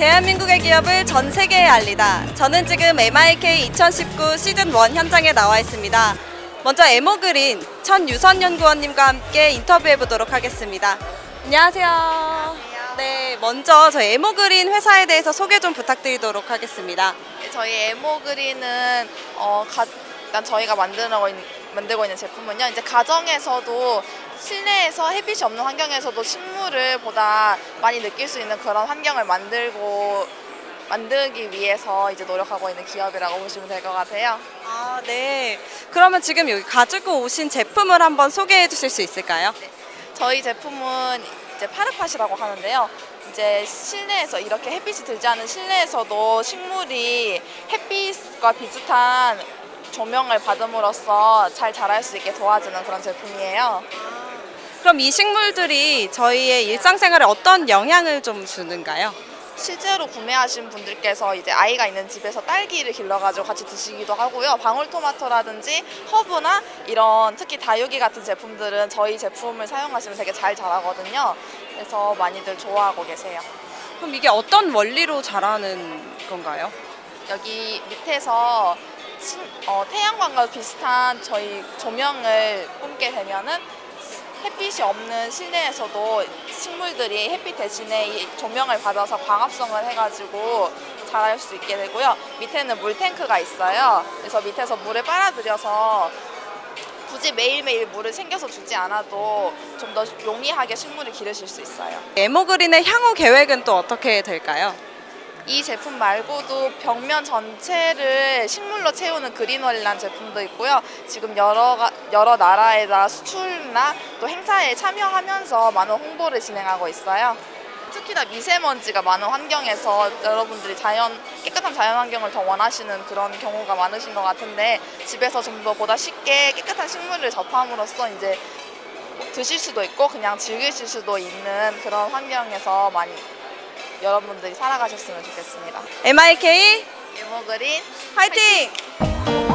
대한민국의 기업을 전 세계에 알리다. 저는 지금 MIK 2019 시즌 1 현장에 나와 있습니다. 먼저 에모그린 천 유선 연구원님과 함께 인터뷰해 보도록 하겠습니다. 안녕하세요. 네, 먼저 저희 에모그린 회사에 대해서 소개 좀 부탁드리도록 하겠습니다. 저희 에모그린은 어, 가, 일단 저희가 있는, 만들고 있는 제품은요. 이제 가정에서도 실내에서 햇빛이 없는 환경에서도 식물을 보다 많이 느낄 수 있는 그런 환경을 만들고 만들기 위해서 이제 노력하고 있는 기업이라고 보시면 될 것 같아요. 아, 네. 그러면 지금 여기 가지고 오신 제품을 한번 소개해 주실 수 있을까요? 저희 제품은 이제 파르팟이라고 하는데요. 이제 실내에서 이렇게 햇빛이 들지 않은 실내에서도 식물이 햇빛과 비슷한 조명을 받음으로써 잘 자랄 수 있게 도와주는 그런 제품이에요. 그럼 이 식물들이 저희의 일상생활에 어떤 영향을 좀 주는가요? 실제로 구매하신 분들께서 이제 아이가 있는 집에서 딸기를 길러가지고 같이 드시기도 하고요. 방울토마토라든지 허브나 이런 특히 다육이 같은 제품들은 저희 제품을 사용하시면 되게 잘 자라거든요. 그래서 많이들 좋아하고 계세요. 그럼 이게 어떤 원리로 자라는 건가요? 여기 밑에서 신- 어, 태양광과 비슷한 저희 조명을 뿜게 되면은 햇빛이 없는 실내에서도 식물들이 햇빛 대신에 이 조명을 받아서 광합성을 해가지고 자랄 수 있게 되고요. 밑에는 물 탱크가 있어요. 그래서 밑에서 물을 빨아들여서 굳이 매일매일 물을 챙겨서 주지 않아도 좀 더 용이하게 식물을 기르실 수 있어요. 에모그린의 향후 계획은 또 어떻게 될까요? 이 제품 말고도 벽면 전체를 식물로 채우는 그린월이라는 제품도 있고요. 지금 여러 가- 여러 나라에다 수출이나 또 행사에 참여하면서 많은 홍보를 진행하고 있어요. 특히나 미세먼지가 많은 환경에서 여러분들이 자연 깨끗한 자연 환경을 더 원하시는 그런 경우가 많으신 것 같은데 집에서 좀 더 보다 쉽게 깨끗한 식물을 접함으로써 이제 드실 수도 있고 그냥 즐기실 수도 있는 그런 환경에서 많이 여러분들이 살아가셨으면 좋겠습니다. MIK 에모그린 화이팅!